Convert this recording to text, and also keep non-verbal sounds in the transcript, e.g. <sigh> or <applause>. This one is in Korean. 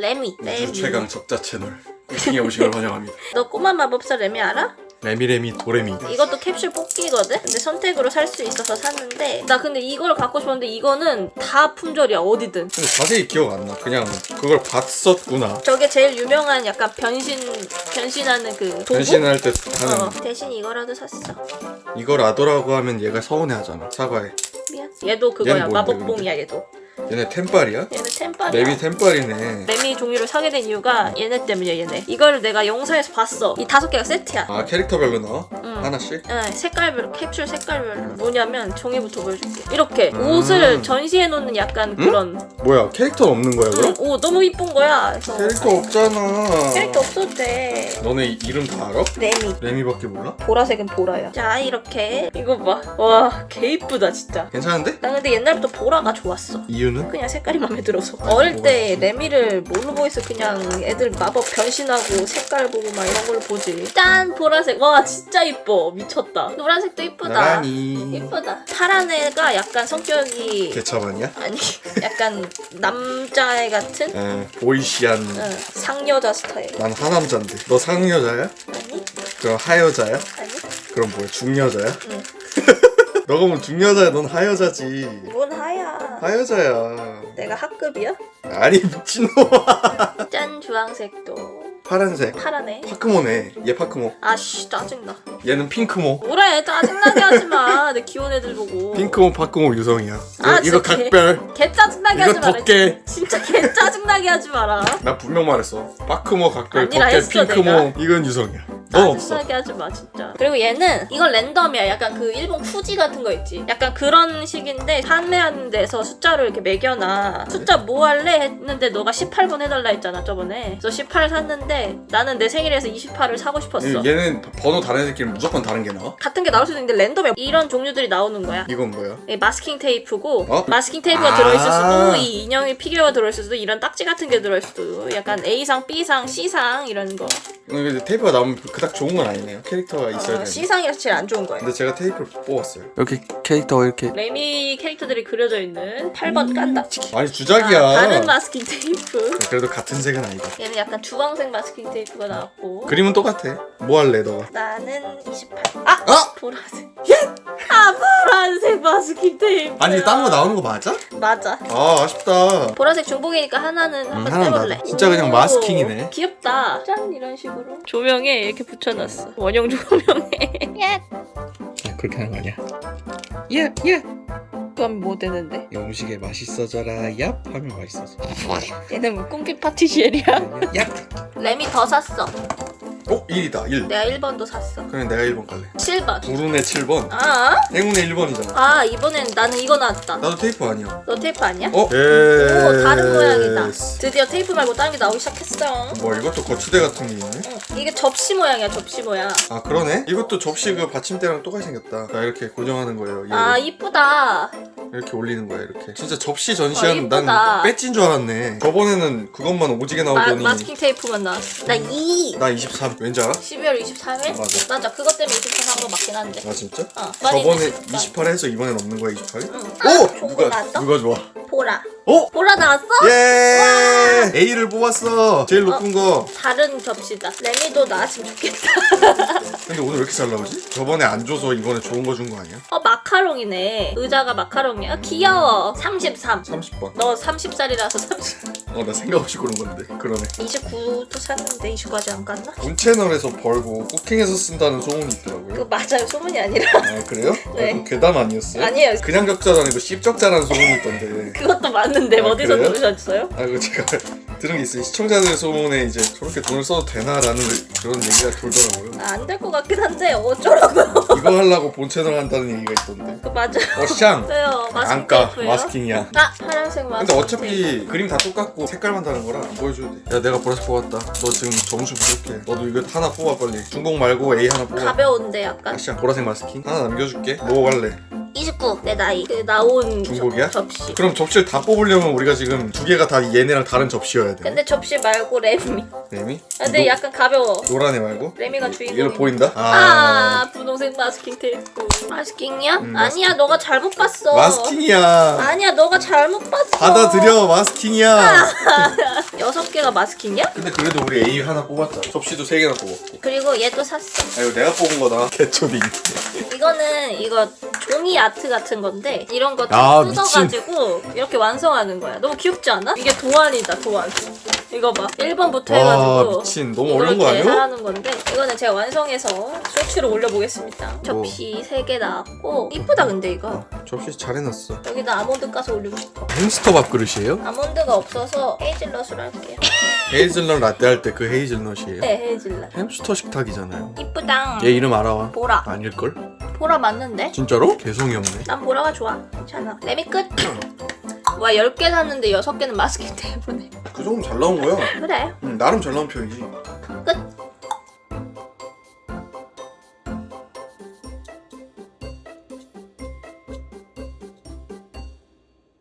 레미 레미 최강 적자 채널 쿠킹에 오시길 환영합니다. <laughs> 너 꼬마 마법사 레미 알아? 레미레미 도레미. 이것도 캡슐 뽑기거든? 근데 선택으로 살 수 있어서 샀는데 나 근데 이걸 갖고 싶었는데 이거는 다 품절이야 어디든 근데 자세히 기억 안 나. 그냥 그걸 봤었구나. 저게 제일 유명한 약간 변신 변신하는 그 도구? 변신할 때 하는 어, 대신 이거라도 샀어 이걸 아도라고 하면 얘가 서운해하잖아. 사과해. 미안 얘도 그거야 얘는 뭔데, 마법봉이야 얘도 얘네 템빨이야? 얘는 템빨이야 레미 템빨이네. 레미 종류를 사게 된 이유가 얘네 때문이야 얘네 이거를 내가 영상에서 봤어 이 다섯 개가 세트야 아 캐릭터별로 나와? 응. 하나씩? 네, 색깔별로 캡슐 색깔별로 뭐냐면 종이부터 보여줄게 이렇게 음. 옷을 전시해 놓는 약간 그런 뭐야 캐릭터 없는 거야 그럼? 응, 오 너무 이쁜 거야 그래서 캐릭터 없잖아. 캐릭터 없어도 돼 너네 이- 이름 다 알아? 레미 레미밖에 몰라? 보라색은 보라야 자 이렇게 이거 봐 와 개 이쁘다 진짜 괜찮은데? 난 근데 옛날부터 보라가 좋았어 이유 는? 그냥 색깔이 마음에 들어서 아니, 어릴 때? 레미를 뭘로 보겠어 그냥 애들 마법 변신하고 색깔 보고 막 이런 걸로 보지 짠 보라색 와 진짜 이뻐 미쳤다 노란색도 이쁘다 나니. 이쁘다 파란 애가 약간 성격이 개차반이야? 아니 약간 남자애 같은 에 보이시한. 응, 상여자 스타일 난 하남자인데. 너 상여자야? 아니 그럼 하여자야? 아니 그럼 뭐야 중여자야? 응. <laughs> 너가 뭐 중여자야 넌 하여자지 뭔 하여자야. 내가 학급이야? 아니 미친놈아. 짠 주황색도. 파란색. 파란애 파크모네. 얘 파크모. 아씨 짜증나. 얘는 핑크모. 뭐래 짜증나게 하지 마. 내 귀여운 애들 보고. 핑크모 파크모 유성이야. 아, 이거, 이거 진짜 개- 각별. 개 짜증나게 이거 하지 마라 덕계 진짜 개 짜증 나게 하지 마라. 나 분명 말했어. 파크모 각별 아니라 덕계 했어, 핑크모. 이건 유성이야. 넌 없어. 짜증나게 하지 마 진짜. 그리고 얘는 이건 랜덤이야. 약간 그 일본 쿠지 같은 거 있지. 약간 그런 식인데 판매하는 데서 숫자를 이렇게 매겨놔. 숫자 뭐 할래? 했는데 너가 18번 해달라 했잖아 저번에. 그래서 18 샀는데 나는 내 생일에서 28을 사고 싶었어. 이- 얘는 번호 다른 애들끼리 무조건 다른 게 나와? 같은 게 나올 수도 있는데 랜덤이야. 이런 종류들이 나오는 거야. 이건 뭐야? 이 마스킹 테이프고 어? 마스킹 테이프가 아. 들어있을 수도 이 인형의 피규어가 들어있을 수도 이런 딱지 같은 게 들어있을 수도 약간 A상, B상, C상 이런 거. 근데 테이프가 나오면 그닥 좋은 건 아니네요. 캐릭터가 있어야 어, 되는데. C상이라서 제일 안 좋은 거예요. 근데 제가 테이프를 뽑았어요. 이렇게 캐릭터가 이렇게 레미 캐릭터들이 그려져 있는 8번 깐다. 아니 주작이야. 아, 다른 마스킹 테이프. 그래도 같은 색은 아니다. 얘는 약간 주황색 마스킹 테이프가 나왔고. 그림은 똑같아. 뭐 할래 너가? 나는 28 아! 아! 보라색. 아 보라색 마스킹 테이프. 아니 이게 딴거 나오는 거 맞아? 맞아. 아 아쉽다. 보라색 중복이니까 하나는 한번 음, 하나는 떼볼래 나도. 진짜 그냥 오, 마스킹이네. 귀엽다 짠 이런 식으로 조명에 이렇게 붙여놨어 원형 조명에 <laughs> 예 그렇게 하는 거 아니야? 예! 예! 그럼 뭐 되는데 이 음식에 맛있어져라 얍 하면 맛있어져 얘는 뭐 꿈길 파티시엘이야 얍! 램이 더 샀어 어? 1이다 1 내가 1번도 샀어 그럼 내가 1번 갈래 7번 불운의 7번 아? 행운의 1번이잖아 아 이번엔 나는 이거 나왔다 나도 테이프 아니야 너 테이프 아니야? 어? 오 다른 모양이다. 드디어 테이프 말고 다른 게 나오기 시작했어 뭐 이것도 거치대 같은 게 있네 응. 이게 접시 모양이야 접시 모양 아 그러네 이것도 접시 그 받침대랑 똑같이 생겼다 자 이렇게 고정하는 거예요 얘를. 아 이쁘다 이렇게 올리는 거야 이렇게 진짜 접시 어, 전시하는 이쁘다. 난 배지인 줄 알았네 저번에는 그것만 오지게 마, 나오더니 마스킹 테이프만 나왔어 나 2! 나 23. 왠지 알아? 12월 23일? 맞아. 맞아 그것 때문에 23산거 맞긴 한데 아 진짜? 어 저번에 있으니까. 28 해서 이번엔 없는 거야 28? 응. 오! 아, 좋은 거 누가 나왔어? 누가 좋아? 보라 오! 보라 나왔어? 예! A를 뽑았어. 제일 높은 거. 다른 접시다 레미도 나왔으면 좋겠다 <laughs> 근데 오늘 왜 이렇게 잘 나오지? 저번에 안 줘서 이번에 좋은 거 준 거 아니야? 어 마카롱이네 의자가 마카롱이야 귀여워 33 30번. 너 30살이라서 30 어, 나 생각 없이 고른 건데. 그러네. 29도 샀는데 29까지 안 갔나? 본 채널에서 벌고 쿠킹에서 쓴다는 소문이 그거 있더라고요. 맞아요 소문이 아니라 아, 그래요? 네. 아, 그 괴담 아니었어요? 아니에요 그냥 적자도 아니고 씹적자라는 소문이 있던데. 그것도 맞는 데 아, 어디서 그래요? 들으셨어요? 아, 이거 제가 <laughs> 들은 게 있어요. 시청자들 소문에 이제 저렇게 돈을 써도 되나라는 그런 얘기가 돌더라고요. 아, 안될 것 같긴 한데 어쩌라고 <laughs> 이거 하려고 본 채널 한다는 얘기가 있던데. 그 맞아 어, 샹! <laughs> 왜요? 마스킹 안까? 마스킹이야. 아 파란색 마스킹 근데 어차피 그림 다 똑같고 색깔만 다른 거라 안 보여줘도 돼. 야 내가 보라색 뽑았다. 너 지금 점수 부족해. 너도 이거 하나 뽑아 빨리. 중복 말고 A 하나 뽑아. 가벼운데 약간 아시아 보라색 마스킹 하나 남겨줄게. 뭐 갈래? 29. 내 나이. 그 나온 중복이야? 접, 접시. 그럼 접시를 다 뽑으려면 우리가 지금 두 개가 다 얘네랑 다른 접시여야 돼. 근데 접시 말고 레미. 레미? 아, 근데 노- 약간 가벼워. 노란 애 말고? 레미가 주인공. 이거 보인다? 아, 분홍색 마스킹 테이프. 마스킹이야? 음, 아니야, 너가 잘못 봤어. 마스킹이야. 아니야, 너가 잘못 봤어. 받아들여 마스킹이야. <laughs> 여섯 개가 마스킹이야? 근데 그래도 우리 A 하나 뽑았잖아. 접시도 세 개나 뽑았고. 그리고 얘도 샀어. 아 이거 내가 뽑은 거다. <laughs> 개초딩. 이거는 이거 종이 아트 같은 건데 이런 거 아, 뜯어가지고 이렇게 완성하는 거야. 너무 귀엽지 않아? 이게 도안이다 도안. 이거 봐. 1번부터 와 해가지고 미친 너무 어려운 거 이렇게 아니야? 하는 건데 이거는 제가 완성해서 쇼츠로 올려보겠습니다. 접시 3개 나왔고 이쁘다 근데 이거. 접시 잘 해놨어. 여기다 아몬드 까서 올리고 싶어. 햄스터 밥 그릇이에요? 아몬드가 없어서 헤이즐넛으로 할게요. 헤이즐넛 라떼 할 때 그 헤이즐넛이에요. 네 헤이즐넛. 햄스터 식탁이잖아요. 이쁘당. 얘 이름 알아와? 보라. 아닐걸? 보라 맞는데? 진짜로? 개성이 없네. 난 보라가 좋아. 괜찮아. 레미 끝. 와 10개 샀는데 6개는 마스킹 때문에. 그 정도면 잘 나온 거야. 그래. 응, 나름 잘 나온 편이지. 끝.